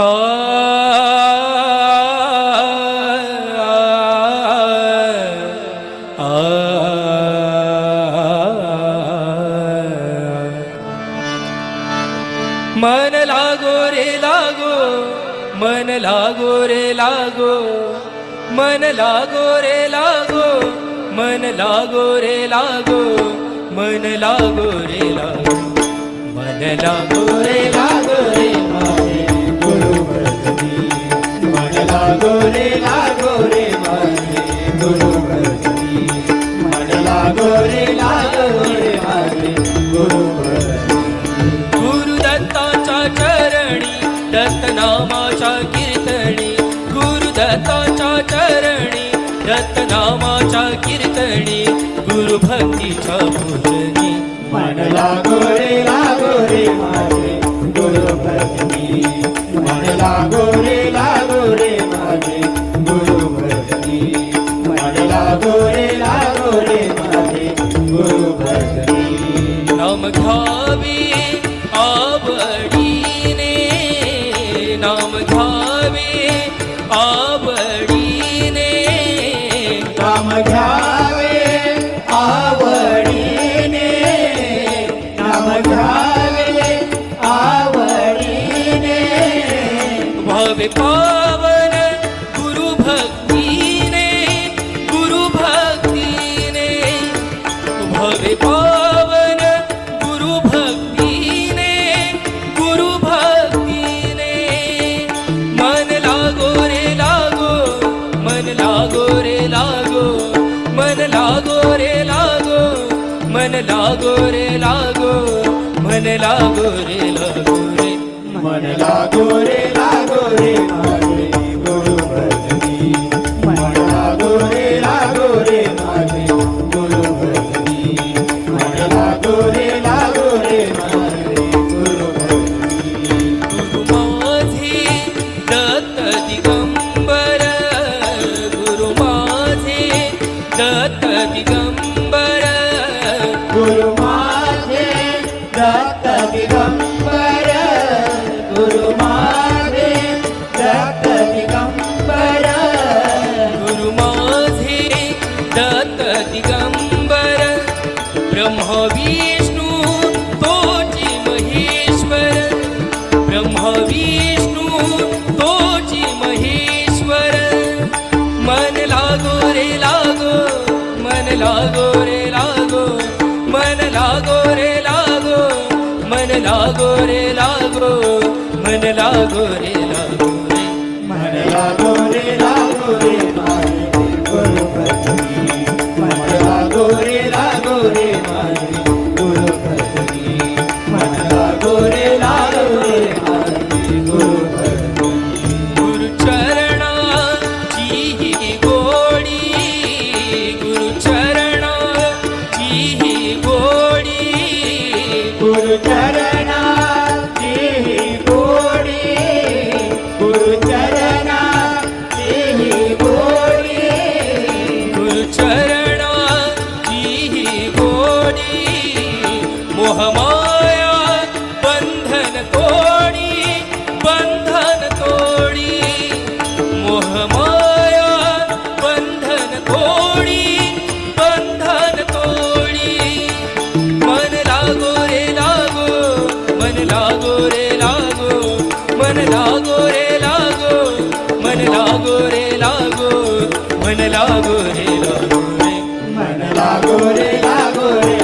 मन लागो रे लागो मन लागो रे लागो मन लागो रे लागो मन लागो रे लागो मन लागो रे लागो मन लागो रे लागो. चरणी दत्तनामाच्या कीर्तनी गुरुभक्तीच्या पूजनी. मन लागो रे लागो रे माझे गुरुवर्गनी मन लागो रे लागो रे माझे गुरुवर्गनी मन लागो रे लागो रे माझे गुरुवर्गनी नाम घ्यावे आवडीने नाम घ्यावे आवडीने काम घ्यावे आवडीने. नाम घ्यावे आवडीने. मन लागो रे लागो मन लागो रे लागो रे मन लागो रे गुरुगम् परा गुरु गुरुमाधे दिगम्बर ब्रह्मविष्णु तोचि महेश्वर। ब्रह्मविष्णु तोचि महेश्वर। मन लागो रे लागो मन लागो रे लागो रे लागो मन लागो रे लागो रे मन लागो रे मोहमाया बंधन तोडी बंधन तोडी. मोहमाया बंधन तोडी बंधन तोडी. मन लागो रे लागो मन लागो रे लागो मन लागो रे लागो मन लागो रे लागो मन लागो रे लागो मन लागो रे लागो रे.